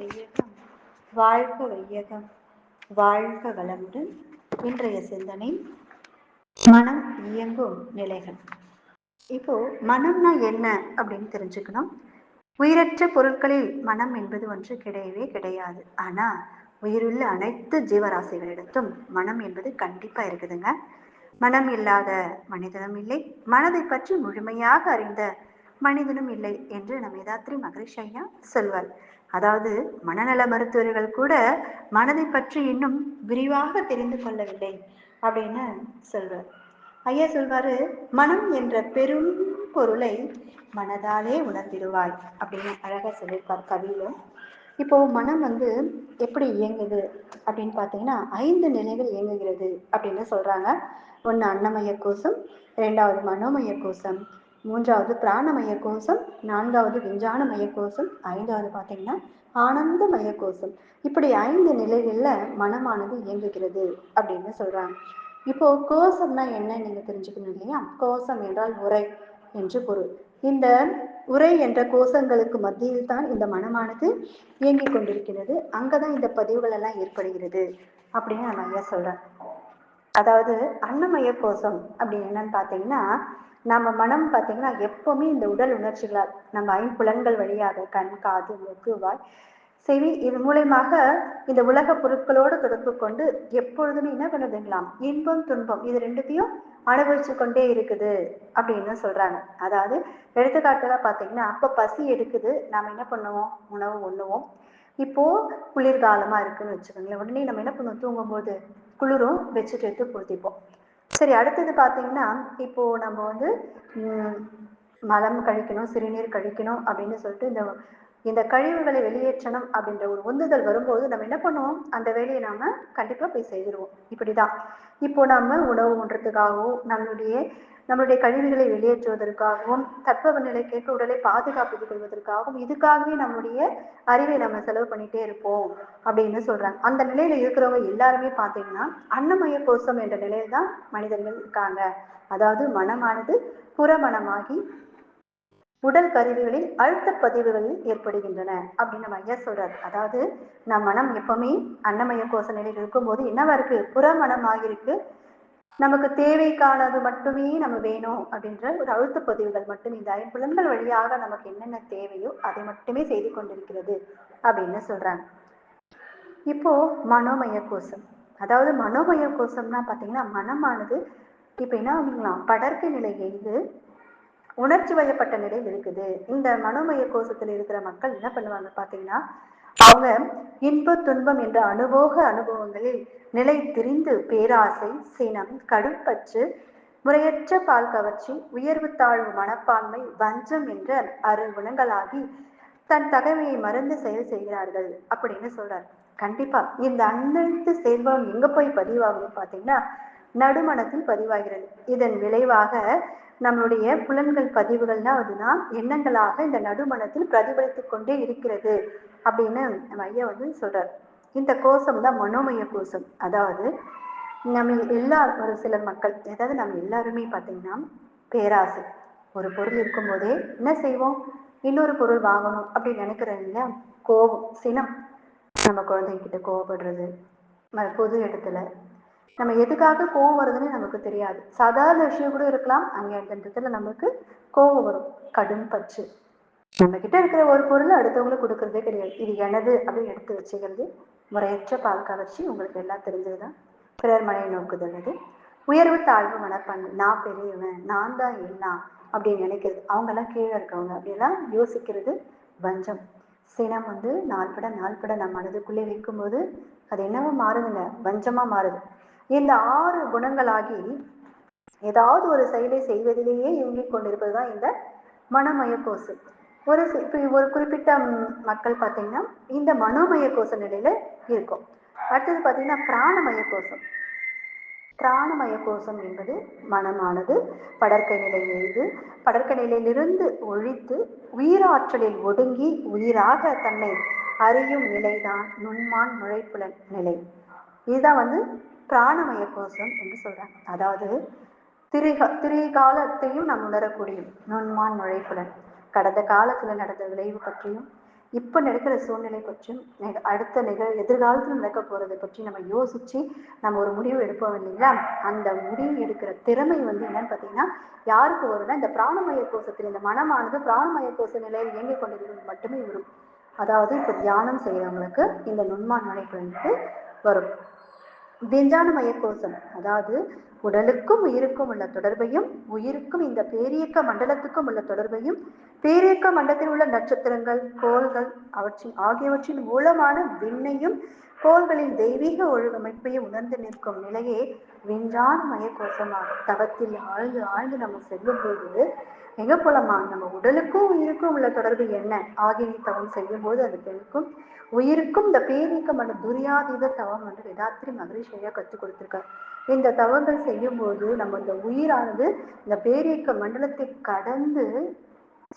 வையகம் வாழ்க வையகம் வாழ்க வளமுடன் இன்றைய சிந்தனை மனம் இயங்கும் நிலைகள். இப்போ மனம்னா என்ன அப்படின்னு தெரிஞ்சுக்கணும். உயிரற்ற பொருட்களில் மனம் என்பது ஒன்று கிடையவே கிடையாது. ஆனா உயிருள்ள அனைத்து ஜீவராசிகளிடத்தும் மனம் என்பது கண்டிப்பா இருக்குதுங்க. மனம் இல்லாத மனிதனும் இல்லை. மனதை பற்றி முழுமையாக அறிந்த மனிதனும் இல்லை என்று நம் வேதாத்ரி மகரிஷ் ஐயா சொல்வார். அதாவது மனநல மருத்துவர்கள் கூட மனதை பற்றி இன்னும் விரிவாக தெரிந்து கொள்ளவில்லை அப்படின்னு சொல்வார் ஐயா சொல்வாரு மனம் என்ற பெரும் பொருளை மனதாலே உணர்ந்திருவாய் அப்படின்னு அழகா சொல்லியிருப்பார் கவியில. இப்போ மனம் வந்து எப்படி இயங்குது அப்படின்னு பார்த்தீங்கன்னா ஐந்து நிலைகள் இயங்குகிறது அப்படின்னு சொல்றாங்க. ஒன்று அன்னமய கோஷம் இரண்டாவது மனோமய கோஷம் மூன்றாவது பிராணமய கோஷம் நான்காவது விஞ்ஞானமய கோஷம் ஐந்தாவது பார்த்தீங்கன்னா ஆனந்தமய கோஷம் இப்படி ஐந்து நிலைகளில் மனமானது இயங்குகிறது அப்படின்னு சொல்கிறாங்க இப்போ கோஷம்னா என்ன நீங்க தெரிஞ்சுக்கணும் இல்லையா? கோஷம் என்றால் உரை என்று பொருள். இந்த உரை என்ற கோஷங்களுக்கு மத்தியில் தான் இந்த மனமானது இயங்கிக் கொண்டிருக்கிறது. அங்கதான் இந்த பதிவுகள் எல்லாம் ஏற்படுகிறது அப்படின்னு நம்ம ஐயா சொல்றேன் அதாவது அன்னமய கோஷம் அப்படின்னு என்னன்னு பார்த்தீங்கன்னா நம்ம மனம் பார்த்தீங்கன்னா எப்பவுமே இந்த உடல் உணர்ச்சிகளால் நம்ம ஐம்புலன்கள் வழியாக கண் காது மூக்கு வாய் செவி இது மூலயமாக இந்த உலக பொருட்களோடு தொடர்பு கொண்டு எப்பொழுதுமே என்ன பண்ணுதுங்களாம்? இன்பம் துன்பம் இது ரெண்டுத்தையும் அனுபவிச்சு கொண்டே இருக்குது அப்படின்னு சொல்றாங்க. அதாவது எடுத்துக்காட்டுல பாத்தீங்கன்னா அப்ப பசி எடுக்குது நாம என்ன பண்ணுவோம்? உணவு உண்ணுவோம். இப்போ குளிர்காலமா இருக்குன்னு வச்சுக்கோங்களேன். உடனே நம்ம என்ன பண்ணுவோம்? தூங்கும் போது குளிரும் வச்சுட்டு எடுத்து பொருத்திப்போம் சரி அடுத்தது பார்த்தீங்கன்னா இப்போ நம்ம வந்து மலம் கழிக்கணும் சிறுநீர் கழிக்கணும் அப்படின்னு சொல்லிட்டு இந்த இந்த கழிவுகளை வெளியேற்றணும் அப்படின்ற ஒரு உந்துதல் வரும்போது நம்ம என்ன பண்ணுவோம்? அந்த வேலையை நாம கண்டிப்பா போய் செய்திருவோம். இப்படிதான். இப்போ நம்ம உணவு ஒன்றத்துக்காகவும் நம்மளுடைய நம்மளுடைய கழிவுகளை வெளியேற்றுவதற்காகவும் தட்பவ நிலைக்கேற்ற உடலை பாதுகாப்பு கொள்வதற்காகவும் இதுக்காகவே நம்முடைய அறிவை நம்ம செலவு பண்ணிட்டே இருப்போம் அப்படின்னு சொல்றாங்க. அந்த நிலையில இருக்கிறவங்க எல்லாருமே பாத்தீங்கன்னா அன்னமய கோஷம் என்ற நிலையில தான் மனிதர்கள் இருக்காங்க. அதாவது மனமானது புறமணமாகி உடல் கருவிகளில் அழுத்த பதிவுகளில் ஏற்படுகின்றன அப்படின்னு நம்ம ஐயா சொல்றாரு. அதாவது நம் மனம் எப்பவுமே அன்னமய கோஷ நிலையில் இருக்கும்போது என்னவா இருக்கு? மனம் இருக்கு நமக்கு தேவைக்கானது மட்டுமே நம்ம வேணும் அப்படின்ற ஒரு அழுத்த பதிவுகள் மட்டும் இந்த ஐம்புலன்கள் வழியாக நமக்கு என்னென்ன தேவையோ அதை மட்டுமே செய்து கொண்டிருக்கிறது அப்படின்னு சொல்றாங்க. இப்போ மனோமய கோஷம் அதாவது மனோமய கோஷம்னா பாத்தீங்கன்னா மனமானது இப்ப என்ன ஆகுங்களாம் படர்க்கை நிலை எய்து உணர்ச்சி வயப்பட்ட நிலை இருக்குது இந்த மனோமய கோஷத்துல இருக்கிற மக்கள் என்ன பண்ணுவாங்க பாத்தீங்கன்னா அவங்க இன்ப துன்பம் என்ற அனுபோக அனுபவங்களில் நிலை திரிந்து பேராசை சினம் கடுப்பற்று முறையற்ற பால் கவர்ச்சி உயர்வு தாழ்வு மனப்பான்மை வஞ்சம் என்ற அரு குணங்களாகி தன் தகவையை மறந்து செயல் செய்கிறார்கள் அப்படின்னு சொல்றார். கண்டிப்பா இந்த அனைத்து செயல்களும் எங்க போய் பதிவாகும் பாத்தீங்கன்னா நடுமணத்தில் பதிவாகிறது. இதன் விளைவாக நம்மளுடைய புலன்கள் பதிவுகள்னா அதுதான் எண்ணங்களாக இந்த நடுமணத்தில் பிரதிபலித்து கொண்டே இருக்கிறது அப்படின்னு நம்ம ஐயா வந்து சொல்றாரு. இந்த கோஷம் தான் மனோமய கோஷம். அதாவது நம்ம எல்லா ஒரு சிலர் மக்கள் அதாவது நம்ம எல்லாருமே பார்த்தீங்கன்னா பேராசை. ஒரு பொருள் இருக்கும்போதே என்ன செய்வோம்? இன்னொரு பொருள் வாங்கணும் அப்படின்னு நினைக்கிறோம் இல்லையா? கோபம் சினம். நம்ம குழந்தைங்கிட்ட கோவப்படுறது பொது இடத்துல நம்ம எதுக்காக கோவம் வருதுன்னு நமக்கு தெரியாது. சாதாரண விஷயம் கூட இருக்கலாம். அங்கே அந்த இடத்துல நமக்கு கோவம் வரும். கடும் பற்று. நம்ம கிட்ட இருக்கிற ஒரு பொருள் அடுத்தவங்களுக்கு கொடுக்கறதே கிடையாது. இது எனது அப்படின்னு எடுத்து வச்சுக்கிறது முறையற்ற பால் கவர்ச்சி. உங்களுக்கு எல்லாம் தெரிஞ்சதுதான். பிறர் மனையை நோக்குதல் அது உயர்வு தாழ்வு மனப்பான்மை. நான் பெரியவன். நான் தான் என்ன அப்படின்னு நினைக்கிறது. அவங்க எல்லாம் கீழே இருக்கவங்க. அப்படிலாம் யோசிக்கிறது வஞ்சம். சினம் வந்து நாள்பட நாள்பட நம்ம மனதுக்குள்ளே வைக்கும்போது அது என்னவோ மாறுதுங்க. வஞ்சமா மாறுது. இந்த ஆறு குணங்களாகி ஏதாவது ஒரு செயலை செய்வதிலேயே இயங்கிக் கொண்டிருப்பதுதான் இந்த மனமய கோசு ஒரு இப்போ ஒரு குறிப்பிட்ட மக்கள் பார்த்தீங்கன்னா இந்த மனோமய கோஷ நிலையில இருக்கும். அடுத்தது பார்த்தீங்கன்னா பிராணமய கோஷம் பிராணமய கோஷம் என்பது மனமானது படற்கை நிலையில் எழுது படற்கை நிலையிலிருந்து ஒழித்து உயிராற்றலில் ஒடுங்கி உயிராக தன்னை அறியும் நிலைதான் நுண்மான் நுழைப்புலன் நிலை. இதுதான் வந்து பிராணமய கோஷம் என்று சொல்றாங்க. அதாவது திரிக திரிகாலத்தையும் நாம் உணரக்கூடிய நுண்மான் நுழைப்புலன் கடந்த காலத்துல நடந்த விளைவு பற்றியும் இப்ப நடக்கிற சூழ்நிலை பற்றியும் அடுத்த நிகழ் எதிர்காலத்தில் நடக்க போறதை பற்றி நம்ம யோசிச்சு நம்ம ஒரு முடிவு எடுப்போம் இல்லைங்களா? அந்த முடிவு எடுக்கிற திறமை வந்து என்னன்னு பார்த்தீங்கன்னா யாருக்கு வரும்னா இந்த பிராணமய கோஷத்தில் இந்த மனமானது பிராணமய கோஷ நிலையில் இயங்கிக் கொண்டிருக்கிறது மட்டுமே வரும். அதாவது இப்போ தியானம் செய்யறவங்களுக்கு இந்த நுண்மான் நினைப்பு வந்து வரும். விஞ்ஞான மயக்கோசம். அதாவது உடலுக்கும் உயிருக்கும் உள்ள தொடர்பையும் உயிருக்கும் இந்த பேரியக்க மண்டலத்துக்கும் உள்ள தொடர்பையும் பேரியக்க மண்டலத்தில் உள்ள நட்சத்திரங்கள் கோள்கள் அவற்றின் ஆகியவற்றின் மூலமான விண்ணையும் கோள்களின் தெய்வீக ஒழுங்கமைப்பையும் உணர்ந்து நிற்கும் நிலையே விஞ்ஞான கோஷமாகும் தவத்தில் ஆழ்ந்து ஆழ்ந்து நம்ம செல்லும் போது மிக போலமா நம்ம உடலுக்கும் உயிருக்கும் உள்ள தொடர்பு என்ன? ஆகினி தவம் செய்யும் போது அது பெருக்கும் உயிருக்கும் இந்த பேரீக்கமான துரியாதீத தவம் வந்து வேதாத்திரி மகரிஷையா கற்றுக் கொடுத்துருக்காரு. இந்த தவங்கள் செய்யும் போது நம்ம இந்த உயிரானது இந்த பேரீக்க மண்டலத்தை கடந்து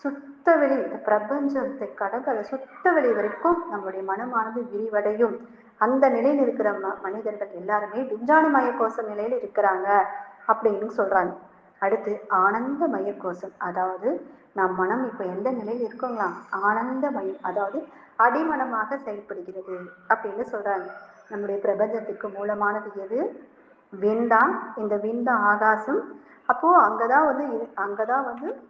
சுத்த வெளி இந்த பிரபஞ்சத்தை கடந்து அதை சுத்த வெளி வரைக்கும் நம்மளுடைய மனமானது விரிவடையும். அந்த நிலையில் இருக்கிற ம மனிதர்கள் எல்லாருமே விஞ்ஞானமய கோஷ நிலையில் இருக்கிறாங்க அப்படின்னு சொல்றாங்க. அடுத்து ஆனந்த மய கோஷம் அதாவது நம் மனம் இப்ப எந்த நிலையில் இருக்கோங்களா? ஆனந்த மயம் அதாவது அடிமனமாக செயல்படுகிறது அப்படின்னு சொல்றாங்க. நம்முடைய பிரபஞ்சத்துக்கு மூலமானது எது? விண்தான். இந்த விண்தான் ஆகாசம். அப்போ அங்கதான் வந்து அங்கதான் வந்து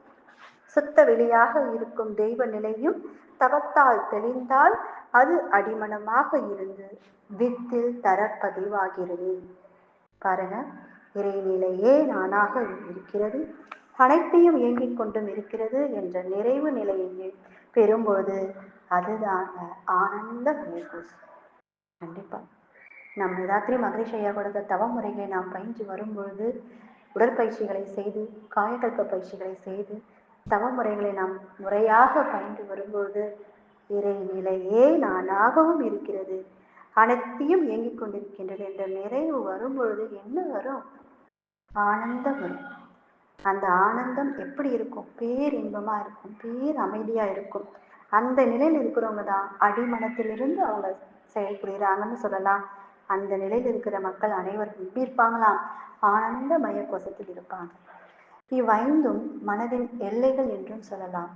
சுத்த வெளியாக இருக்கும் தெய்வ நிலையும் தவத்தால் தெளிந்தால் அது அடிமனமாக இருந்து வித்தில் தர பதிவாகிறது பாருங்க இறைநிலையே நானாக இருக்கிறது. அனைத்தையும் இயங்கிக் கொண்டும் இருக்கிறது என்ற நிறைவு நிலையை பெறும்போது அதுதாங்க ஆனந்த மயக்கூஸ் கண்டிப்பா. நம் ராத்திரி மகரிஷ் கொடுத்த தவ முறைகளை நாம் பயின்று வரும்பொழுது உடற்பயிற்சிகளை செய்து காயக்கல்ப பயிற்சிகளை செய்து தவ முறைகளை நாம் முறையாக பயின்று வரும்போது இறை நிலையே நானாகவும் இருக்கிறது. அனைத்தையும் இயங்கிக் கொண்டிருக்கின்றது என்ற நிறைவு வரும்பொழுது என்ன வரும்? ஆனந்தம் வரும். அந்த ஆனந்தம் எப்படி இருக்கும்? பேர் இன்பமா இருக்கும். பேர் அமைதியா இருக்கும். அந்த நிலையில் இருக்கிறவங்க தான் அடிமனத்திலிருந்து அவங்க செயல்புரிகிறாங்கன்னு சொல்லலாம். அந்த நிலையில் இருக்கிற மக்கள் அனைவரும் எப்படி இருப்பாங்களாம். ஆனந்த மய கோஷத்தில் இருப்பாங்க. இவ்வைந்தும் மனதின் எல்லைகள் என்றும் சொல்லலாம்.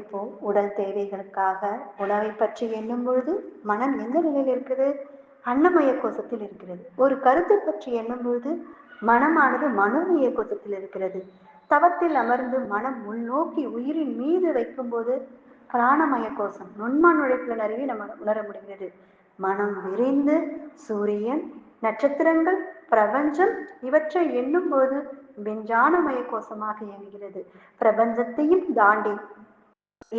இப்போ உடல் தேவைகளுக்காக உணவை பற்றி எண்ணும் பொழுது மனம் எந்த நிலையில் இருக்குது? அன்னமய கோஷத்தில் இருக்கிறது. ஒரு கருத்தை பற்றி எண்ணும் பொழுது மனமானது மனோமய கோஷத்தில் இருக்கிறது. தவத்தில் அமர்ந்து மனம் முன்னோக்கி உயிரின் மீது வைக்கும்போது பிராணமய கோஷம் நுண்மான் உழைப்புல அறிவி நம்ம உணர முடிகிறது. மனம் விரிந்து சூரியன் நட்சத்திரங்கள் பிரபஞ்சம் இவற்றை எண்ணும் போது விஞ்ஞானமய கோஷமாக இயங்குகிறது. பிரபஞ்சத்தையும் தாண்டி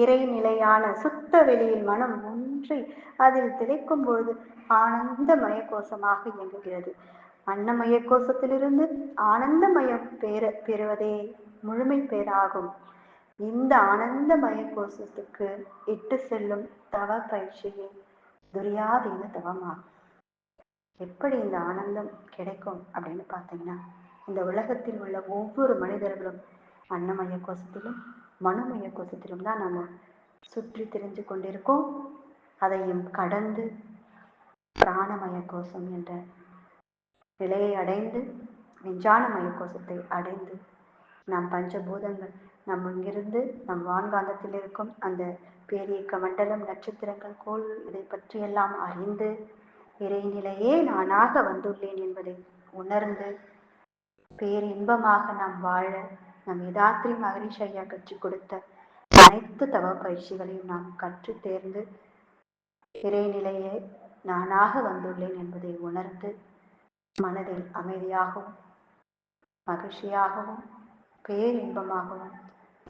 இறைநிலையான சுத்த வெளியில் மனம் ஒன்றி அதில் திளைக்கும் பொழுது ஆனந்தமய கோஷமாக இயங்குகிறது. அன்னமய கோஷத்திலிருந்து ஆனந்தமயம் பெற பெறுவதே முழுமை பேராகும். இந்த ஆனந்தமய கோஷத்துக்கு இட்டு செல்லும் தவ பயிற்சியே துரியாதீன தவமாகும். எப்படி இந்த ஆனந்தம் கிடைக்கும் அப்படின்னு பார்த்தீங்கன்னா இந்த உலகத்தில் உள்ள ஒவ்வொரு மனிதர்களும் அன்னமய கோஷத்திலும் மனமய கோஷத்திலும் தான் நாம் சுற்றி தெரிஞ்சு கொண்டிருக்கோம். அதையும் கடந்து பிராணமய கோஷம் என்ற நிலையை அடைந்து விஞ்ஞானமய கோஷத்தை அடைந்து நாம் பஞ்சபூதங்கள் நம் இங்கிருந்து நம் வான்காந்தத்தில் இருக்கும் அந்த பேரியக்க மண்டலம் நட்சத்திரங்கள் கோள் இதை பற்றியெல்லாம் அறிந்து இறைநிலையே நானாக வந்துள்ளேன் என்பதை உணர்ந்து பேரின்பமாக நாம் வாழ நம் யதாத்ரி மகரிஷ் ஐயா கற்றுக் கொடுத்த அனைத்து தவ பயிற்சிகளையும் நாம் கற்று தேர்ந்து இறைநிலையை நானாக வந்துள்ளேன் என்பதை உணர்ந்து மனதில் அமைதியாகவும் மகிழ்ச்சியாகவும் பேரின்பமாகவும்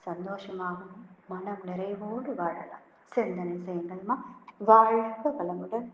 சந்தோஷமாகவும் மனம் நிறைவோடு வாழலாம். சிந்தனை செய்யுங்கள்மா. வாழ்க வளமுடன்.